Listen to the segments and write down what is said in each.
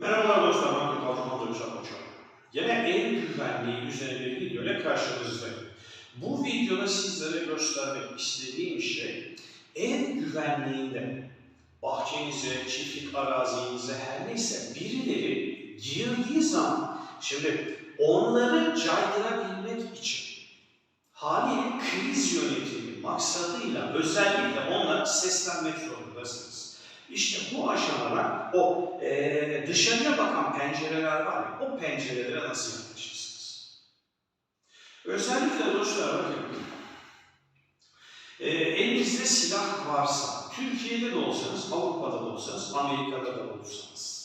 Merhabalar dostlar, Altımal Dönüşen Koçak. Yine ev güvenliği üzerine bir video ile karşınızdayım. Bu videoda sizlere göstermek istediğim şey ev güvenliğinde bahçenize, çiftlik arazinize her neyse birileri girdiği zaman şimdi onları caydırabilmek için haliyle kriz yönetimi maksadıyla özellikle onlara seslenmek zorundasınız. İşte bu aşamada o eee, dışarıya bakan pencereler var ya, o pencerelere nasıl yaklaşırsınız? Özellikle dostlar bakın, eee, elinizde silah varsa, Türkiye'de de olsanız, Avrupa'da da olsanız, Amerika'da da olsanız,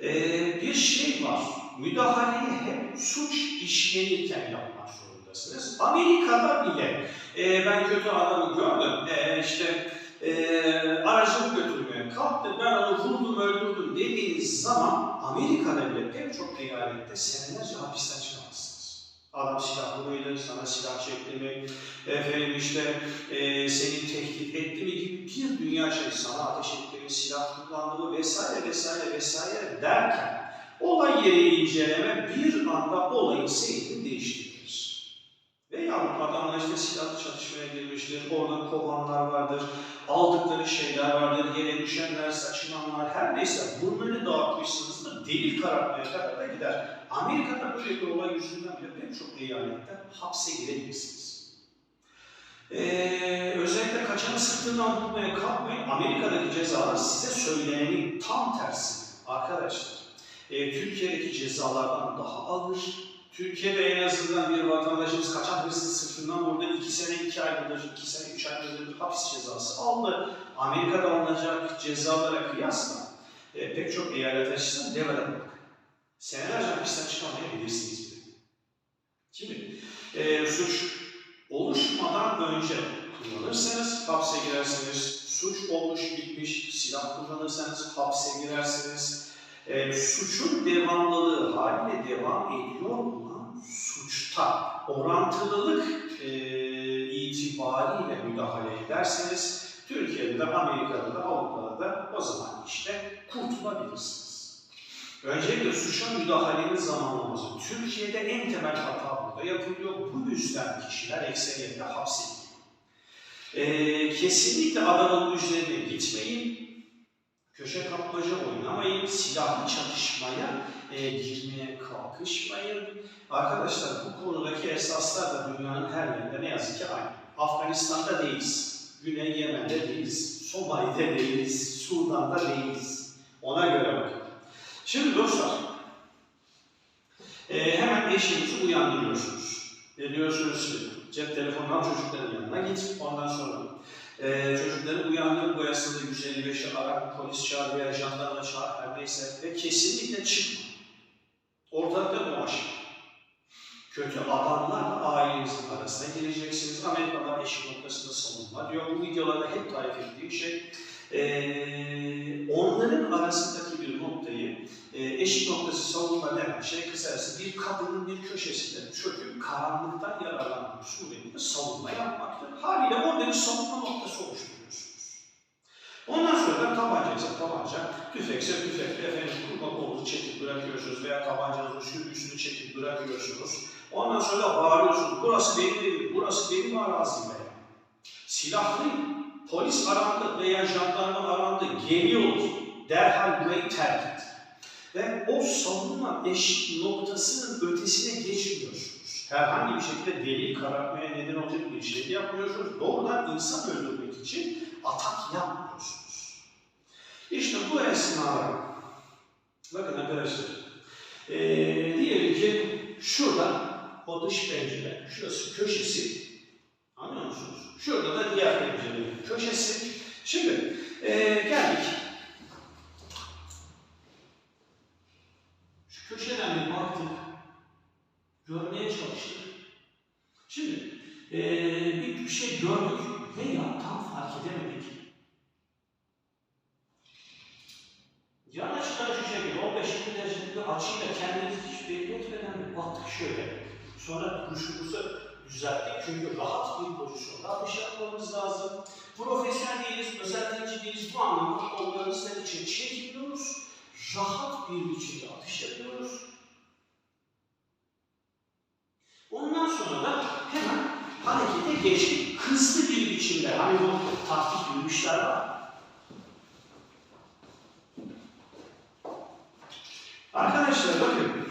eee, bir şey var, müdahaleyi hep suç işlenirken yapmak zorundasınız. Amerika'da bile eee, ben kötü adamı gördüm, eee, işte eee aracımı götürmeye kalktı, ben onu vurdum, öldürdüm dediğiniz zaman Amerika'da bile pek çok eyalette senelerce hapisten çıkamazsınız. Adam silahlı mıydı, sana silah çekti mi, efendim işte eee seni tehdit etti mi gibi bir dünya şey, sana ateş etti mi, silah kullandı mı vesaire vesaire vesaire derken olay yeri inceleme bir anda olayın seyrini değiştirir. Veya adamla işte silahlı çatışmaya girmiştir, orada kovanlar vardır, aldıkları şeyler vardır, yere düşenler, saçılanlar, her neyse bunları dağıtmışsınızdır, delil karartmaya kadar da gider. Amerika'da böyle bir olay yüzünden bile pek çok eyalette hapse girebilirsiniz. Ee, özellikle kaçanı sırtından tutmaya kalkmayın. Amerika'daki cezalar size söylenenin tam tersi. Arkadaşlar, e, Türkiye'deki cezalardan daha ağır, Türkiye'de en azından bir vatandaşımız kaçan hırsız sırtından vurdu. 2 sene 2 aylıdır, 2 sene 3 aylıdır hapis cezası aldı. Amerika'da alınacak cezalara kıyasla e, pek çok eyalet açısından devre bak. Senelerce hapisten çıkamayabilirsiniz bile. Şimdi e, suç oluşmadan önce kullanırsanız hapse girersiniz. Suç olmuş bitmiş silah kullanırsanız hapse girersiniz e, suçun devamlılığı haliyle devam ediyor olan suçta orantılılık e, itibariyle müdahale ederseniz Türkiye'de de Amerika'da da Avrupa'da da o zaman işte kurtulabilirsiniz. Öncelikle suça müdahalenin zamanlaması. Türkiye'de en temel hata burada yapılıyor. Bu yüzden kişiler ekseriyetle hapsediliyor. E, kesinlikle adamın üzerine gitmeyin köşe kapmaca oynamayın, silahlı çatışmaya e, girmeye kalkışmayın. Arkadaşlar bu konudaki esaslar da dünyanın her yerinde ne yazık ki aynı. Afganistan'da değiliz, Güney Yemen'de değiliz, Somali'de değiliz, Sudan'da değiliz. Ona göre bakın. Şimdi dostlar, e, hemen eşinizi uyandırıyorsunuz. Ve diyorsunuz ki cep telefonundan çocukların yanına git, ondan sonra ee, çocukları uyandır boyasında 155'i ara, polis çağır veya jandarma çağır her neyse ve kesinlikle çıkma. Ortalıkta dolaşın. Kötü adamlarla ailenizin arasına gireceksiniz. Amerikalılar eşik noktasında savunma diyor. Bu videolarda hep tarif ettiğim şey ee, onların arasındaki bir noktayı e, eşik noktası savunma denen şey kısacası bir kadının bir köşesinde çöküp karanlıktan yararlanmak suretiyle savunma yapmaktır. Haliyle orada bir savunma noktası oluşturuyorsunuz. Ondan sonra tabancaysa tabanca, bırakıyorsunuz veya tabancanızın sürgüsünü çekip bırakıyorsunuz. Ondan sonra da bağırıyorsunuz, burası benim evim, burası benim arazim veya. Silahlı polis arandı veya jandarma arandı, geliyoruz. Derhal burayı terk et. Ve o savunma eşik noktasının ötesine geçmiyorsunuz. Herhangi bir şekilde delil karartmaya neden olacak bir şey yapmıyorsunuz. Doğrudan insan öldürmek için atak yapmıyorsunuz. İşte bu esnada, bakın arkadaşlar, ee, diyelim ki şurada o dış pencere, şurası köşesi, anlıyor musunuz? Şurada da diğer pencerenin köşesi. Şimdi ee, geldik. Şu köşeden bir baktık, görmeye çalıştık. Şimdi ee, bir, şey gördük veya tam fark edemedik. Yan açıdan şu şekilde 15-20 derecelik bir açıyla kendimizi hiç belli etmeden bir baktık şöyle. Sonra kuşumuzu düzelttik çünkü rahat bir pozisyonda atış yapmamız lazım. Profesyonel değiliz, özel temsilci değiliz bu anlamda kollarımızla için çekiliyoruz. rahat bir biçimde atış yapıyoruz. Ondan sonra da hemen harekete geçtik. Hızlı bir biçimde. Hani bu taktik yürüyüşler var. Arkadaşlar bakın.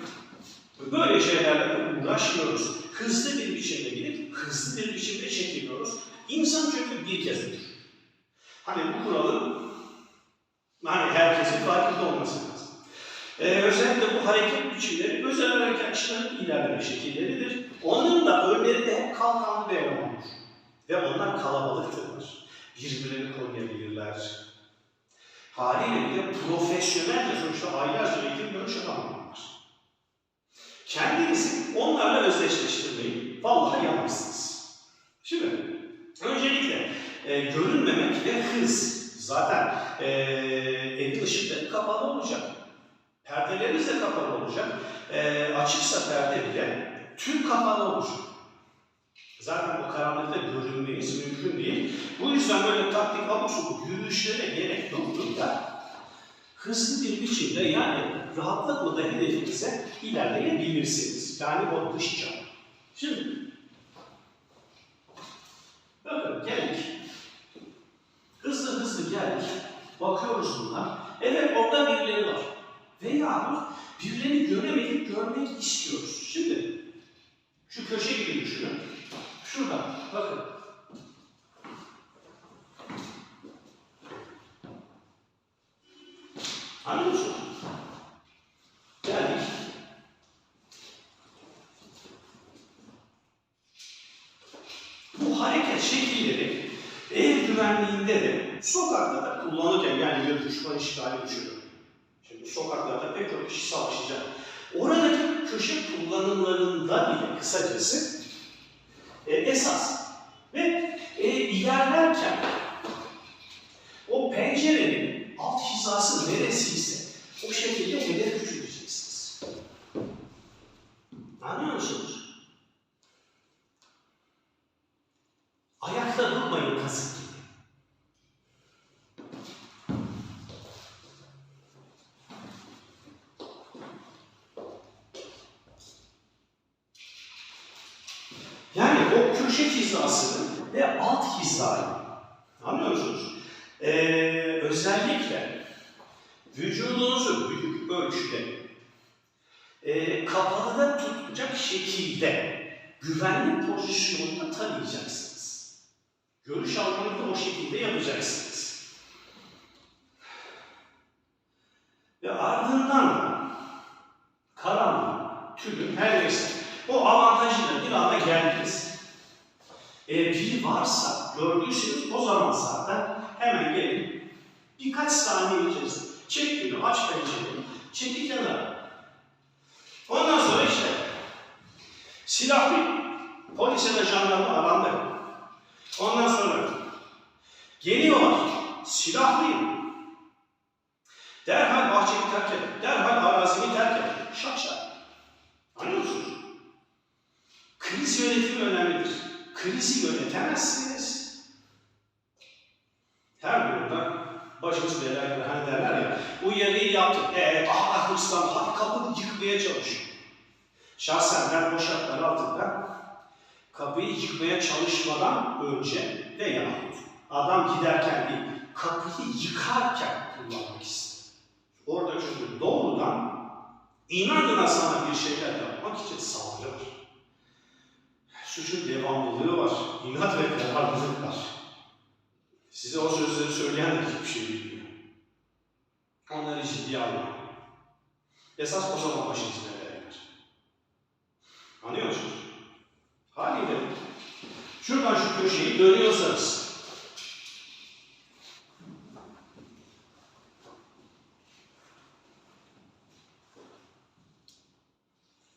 Böyle şeylerle uğraşmıyoruz. Hızlı bir biçimde gidip hızlı bir biçimde çekiliyoruz. İnsan çünkü bir kez ölür. Hani bu kuralın hani herkesin farkında olması lazım. Ee, özellikle bu hareket biçimleri özel harekatçıların ilerleme şekilleridir. Onların da önleri de hep kalkanlı bir elemandır. Ve onlar kalabalıktırlar. Birbirlerini koruyabilirler. Haliyle bir de profesyonel de sonuçta aylarca eğitim görmüş adamlar. Kendinizi onlarla özdeşleştirmeyin. Vallahi yapmışsınız. Şimdi öncelikle e, görünmemek ve hız. Zaten e, evin ışıkları kapalı olacak. Perdeleriniz de kapalı olacak. E, açıksa perde bile tüm kapalı olacak. Zaten o karanlıkta görünmeniz mümkün değil. Bu yüzden böyle taktik abuk yürüyüşlere gerek yoktur da hızlı bir biçimde yani rahatlıkla da hedefinize ilerleyebilirsiniz. Yani o dış çap. Şimdi bakın geldik. Hızlı hızlı geldik. Bakıyoruz bunlar. Evet orada birileri var. Veya birilerini göremedik, görmek istiyoruz. Şimdi şu köşe gibi düşünün. Şurada bakın. Anlıyor musun? Geldik. Bu hareket şekilleri ev güvenliğinde de sokakta da kullanırken yani bir düşman işgali düşünün. Şimdi sokaklarda pek çok kişi savaşacak. Oradaki köşe kullanımlarında bile kısacası e, esas ve e, ilerlerken o pencerenin alt hizası neresiyse o şekilde hedef küçülteceksiniz. Anlıyor musunuz? Ayakta durmayın kazık gibi. Yani o köşe hizasını ve alt hizayı anlıyor musunuz? Ee, özellikle vücudunuzu büyük ölçüde e, kapalıda tutacak şekilde güvenli pozisyonda tanıyacaksınız. Görüş almanı da o şekilde yapacaksınız. Ve ardından da karanlık, tülün, her neyse o geldiniz. E, biri varsa, gördüyseniz o zaman zaten hemen gelin. Birkaç saniye içerisinde çek günü, aç pencereyi, çeki kenara. Ondan sonra işte silahlı polise de jandarma alanda. Ondan sonra geliyorlar, silahlıyım. Derhal bahçeyi terk et, derhal arazimi terk et. Şak şak. Anlıyor musunuz? Kriz yönetimi önemlidir. Krizi yönetemezsiniz. Her durumda başımız belaya. Hani derler ya, uyarıyı yaptık, ee, daha hırslan, hadi kapıyı yıkmaya çalışıyor. Şahsen ben o şartlar altında kapıyı yıkmaya çalışmadan önce veya adam giderken değil, kapıyı yıkarken kullanmak istedim. Orada çünkü doğrudan inadına sana bir şeyler yapmak için saldırı var. Suçun devamlılığı var, inat ve kararlılık var. Size o sözleri söyleyen de hiçbir şey bilmiyor. Onları ciddiye almayın. Esas o zaman başınız belaya girer. Anlıyor musunuz? Haliyle şuradan şu köşeyi dönüyorsanız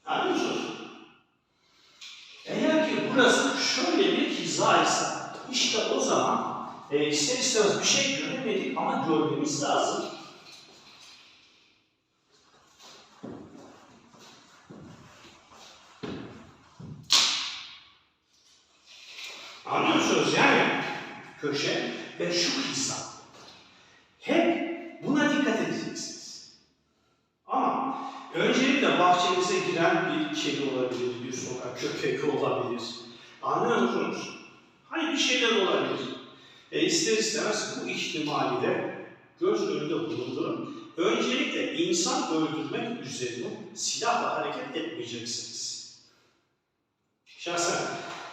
Anlıyor musunuz? Eğer ki burası şöyle bir hizaysa işte o zaman e, ister istemez bir şey göremedik ama görmemiz lazım. Anlıyor? Yani köşe ve şu hiza. Hep buna dikkat edeceksiniz. de bahçenize giren bir kedi olabilir, bir sokak köpeği olabilir. Anlıyor musunuz? Hani bir şeyler olabilir. E ister istemez bu ihtimali de göz önünde bulundurun. Öncelikle insan öldürmek üzerine silahla hareket etmeyeceksiniz. Şahsen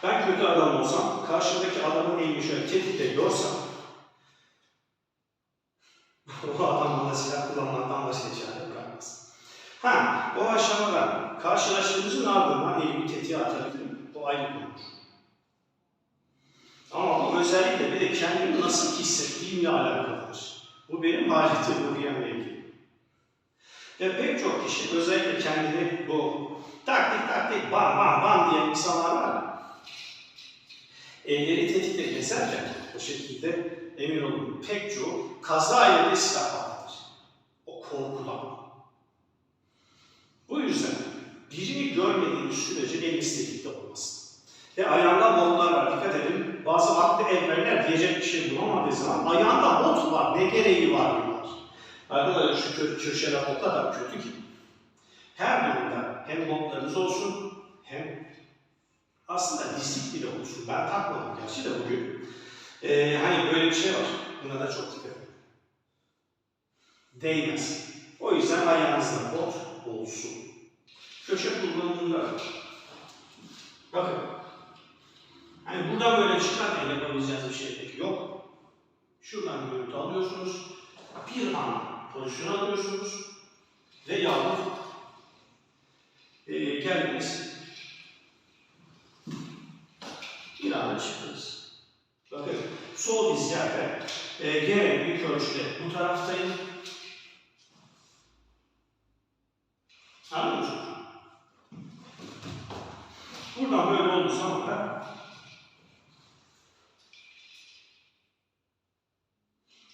ben kötü adam olsam, karşımdaki adamın elini şöyle tetikte görsem, o adam bana silah kullanmaktan başka çare kalmaz. Ha, o aşamada karşılaştığımızın ardından elimi tetiğe atabilirim. O ayrı konudur. Ama bu özellikle bir de kendimi nasıl hissettiğimle alakalıdır. Bu benim haleti ruhiyemle ilgili. Ve pek çok kişi özellikle kendini bu taktik taktik bam bam bam diyen insanlar var ya, elleri tetikte gezerken o şekilde emin olun pek çoğu kaza yerine silah patlatır. O korkudan. Bu yüzden birini görmediğiniz sürece eliniz tetikte olmasın. Ve ayağında botlar var. Dikkat edin. Bazı aklı evveller diyecek bir şey bulamadığı zaman ayağında bot var. Ne gereği var diyorlar. Arkadaşlar şu kö köşeler o kadar kötü ki. Her durumda hem botlarınız olsun hem aslında dizlik bile olsun. Ben takmadım gerçi de bugün. Ee, hani böyle bir şey var. Buna da çok dikkat edin. Değmez. O yüzden ayağınızda bot olsun. Köşe kullanımında bakın Hani buradan böyle çıkarken yapabileceğiniz bir şey pek yok. Şuradan görüntü alıyorsunuz. Bir an pozisyon alıyorsunuz. Ve yahut e, geldiniz. Bir anda çıktınız. Bakın sol diz yerde e, gene büyük ölçüde bu taraftayım. Anladın mı? Buradan böyle olduğu zaman da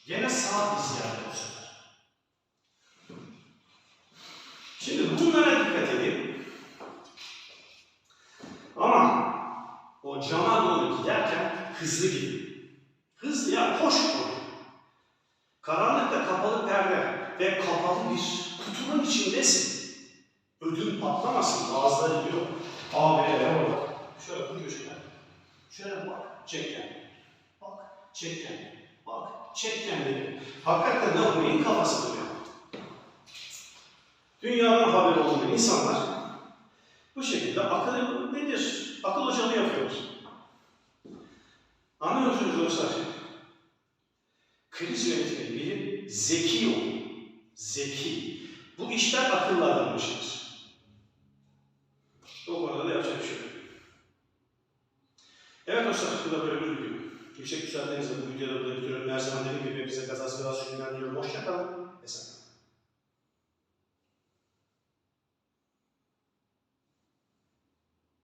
Gene sağ diz yerde bu sefer. Şimdi bunlara dikkat edin. Ama o cama doğru giderken hızlı gidin. Hızlı ya koş koş. Karanlıkta kapalı perde ve kapalı bir kutunun içindesin. Ödüm patlamasın, ağızları diyor. Abi orada. Şöyle bu köşeden. Şöyle bak, çek kendini. Bak, çek kendini. Bak, çek kendini. Hakikaten de bu neyin kafası duruyor. Dünyadan haberi olmayan insanlar bu şekilde akıl nedir? Akıl hocalığı yapıyorlar. Anlıyor musunuz dostlar? Kriz yönetimi bilim zeki olun. Zeki. Bu işler akılla alınmıştır. O konuda da yapacak bir şey yok. Evet dostlar, bu da bir video. Yüksek müsaadenizle bu videoda burada bitiriyorum. Her zaman dediğim gibi bize kazası biraz günler diliyorum. Hoşçakalın.